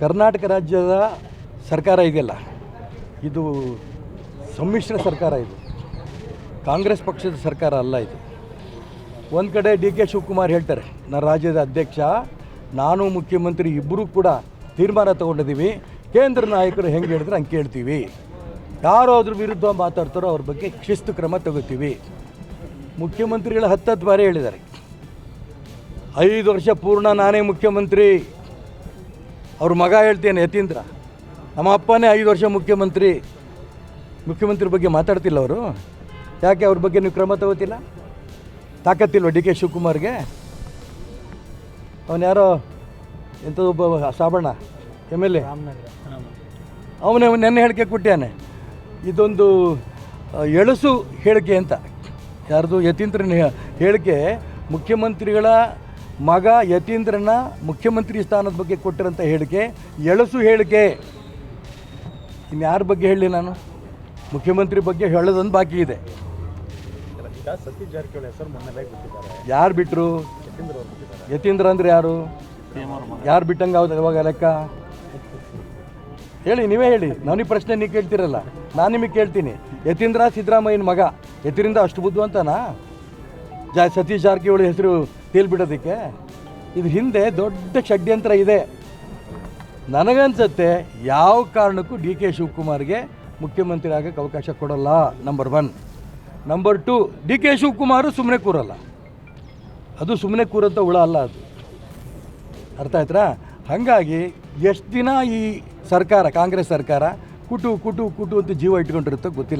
ಕರ್ನಾಟಕ ರಾಜ್ಯದ ಸರ್ಕಾರ ಇದೆಯಲ್ಲ? ಇದು ಸಮ್ಮಿಶ್ರ ಸರ್ಕಾರ ಇದು. ಕಾಂಗ್ರೆಸ್ ಪಕ್ಷದ ಸರ್ಕಾರ ಅಲ್ಲ ಇದು. ಒಂದು ಕಡೆ ಡಿ ಕೆ ಶಿವಕುಮಾರ್ ಹೇಳ್ತಾರೆ ನಾನು ರಾಜ್ಯದ ಅಧ್ಯಕ್ಷ, ನಾನು ಮುಖ್ಯಮಂತ್ರಿ ಇಬ್ಬರೂ ಕೂಡ ತೀರ್ಮಾನ ತಗೊಂಡಿದ್ದೀವಿ. ಕೇಂದ್ರ ನಾಯಕರು ಹೆಂಗೆ ಹೇಳಿದ್ರೆ ಹಂಗೆ ಕೇಳ್ತೀವಿ. ಯಾರು ಅದ್ರ ವಿರುದ್ಧ ಮಾತಾಡ್ತಾರೋ ಅವ್ರ ಬಗ್ಗೆ ಶಿಸ್ತು ಕ್ರಮ ತಗೋತೀವಿ. ಮುಖ್ಯಮಂತ್ರಿಗಳು ಹತ್ತತ್ತು ಬಾರಿ ಹೇಳಿದ್ದಾರೆ. ಐದು ವರ್ಷ ಪೂರ್ಣ ನಾನೇ ಮುಖ್ಯಮಂತ್ರಿ. ಅವ್ರ ಮಗ ಹೇಳ್ತೇನೆ, ಯತೀಂದ್ರ. ನಮ್ಮ ಅಪ್ಪನೇ ಐದು ವರ್ಷ ಮುಖ್ಯಮಂತ್ರಿ ಮುಖ್ಯಮಂತ್ರಿ ಬಗ್ಗೆ ಮಾತಾಡ್ತಿಲ್ಲ ಅವರು. ಯಾಕೆ ಅವ್ರ ಬಗ್ಗೆ ನೀವು ಕ್ರಮ ತಗೋತಿಲ್ಲ? ತಾಕತ್ತಿಲ್ವ ಡಿ ಕೆ ಶಿವಕುಮಾರ್ಗೆ? ಅವನು ಯಾರೋ ಎಂಥದೊಬ್ಬ ಸಾಬಣ್ಣ, ಎಂ ಎಲ್ ಎ. ಅವನೇ ನೆನ್ನೆ ಹೇಳಿಕೆ ಕೊಟ್ಟಾನೆ ಇದೊಂದು ಎಳಸು ಹೇಳಿಕೆ ಅಂತ. ಯಾರ್ದು? ಯತೀಂದ್ರನ ಹೇಳಿಕೆ ಮುಖ್ಯಮಂತ್ರಿಗಳ ಮಗ ಯತೀಂದ್ರನ ಮುಖ್ಯಮಂತ್ರಿ ಸ್ಥಾನದ ಬಗ್ಗೆ ಕೊಟ್ಟಿರೋಂಥ ಹೇಳಿಕೆ ಎಳಸು ಹೇಳಿಕೆ. ಇನ್ನು ಯಾರ ಬಗ್ಗೆ ಹೇಳಲಿ ನಾನು? ಮುಖ್ಯಮಂತ್ರಿ ಬಗ್ಗೆ ಹೇಳೋದೊಂದು ಬಾಕಿ ಇದೆ. ಈಗ ಸತೀಶ್ ಜಾರಕಿಹೊಳಿ ಹೆಸರು ಮೊನ್ನೆ ಬಿಟ್ಟಿದ್ದಾರೆ. ಯಾರು ಬಿಟ್ಟರು ಯತೀಂದ್ರ ಅಂದ್ರೆ ಯಾರು? ಯಾರು ಬಿಟ್ಟಂಗೆ ಹೌದು ಇವಾಗ ಲೆಕ್ಕ? ಹೇಳಿ ನೀವೇ ಹೇಳಿ. ನನಗೆ ಪ್ರಶ್ನೆ ನೀವು ಕೇಳ್ತಿರಲ್ಲ. ನಾನು ನಿಮಗೆ ಕೇಳ್ತೀನಿ. ಯತೀಂದ್ರ ಸಿದ್ದರಾಮಯ್ಯನ ಮಗ. ಯತೀಂದ್ರ ಅಷ್ಟು ಬುದ್ಧಿವಂತನಾ? ಜಾ ಸತೀಶ್ ಜಾರಕಿಹೊಳಿ ಹೆಸರು ತೇಲ್ಬಿಡೋದಕ್ಕೆ ಇದ್ರ ಹಿಂದೆ ದೊಡ್ಡ ಷಡ್ಯಂತ್ರ ಇದೆ. ನನಗನ್ಸುತ್ತೆ ಯಾವ ಕಾರಣಕ್ಕೂ ಡಿ ಕೆ ಶಿವಕುಮಾರ್ಗೆ ಮುಖ್ಯಮಂತ್ರಿ ಆಗೋಕ್ಕೆ ಅವಕಾಶ ಕೊಡಲ್ಲ number one number two D K Shivakumar ಸುಮ್ಮನೆ ಕೂರಲ್ಲ. ಅದು ಸುಮ್ಮನೆ ಕೂರಂತ ಹುಳ ಅಲ್ಲ ಅದು. ಅರ್ಥ ಆಯ್ತಾ ಹಾಗಾಗಿ ಎಷ್ಟು ದಿನ ಈ ಸರ್ಕಾರ, ಕಾಂಗ್ರೆಸ್ ಸರ್ಕಾರ ಕುಟು ಕುಟು ಕುಟು ಅಂತ ಜೀವ ಇಟ್ಕೊಂಡಿರುತ್ತೋ ಗೊತ್ತಿಲ್ಲ.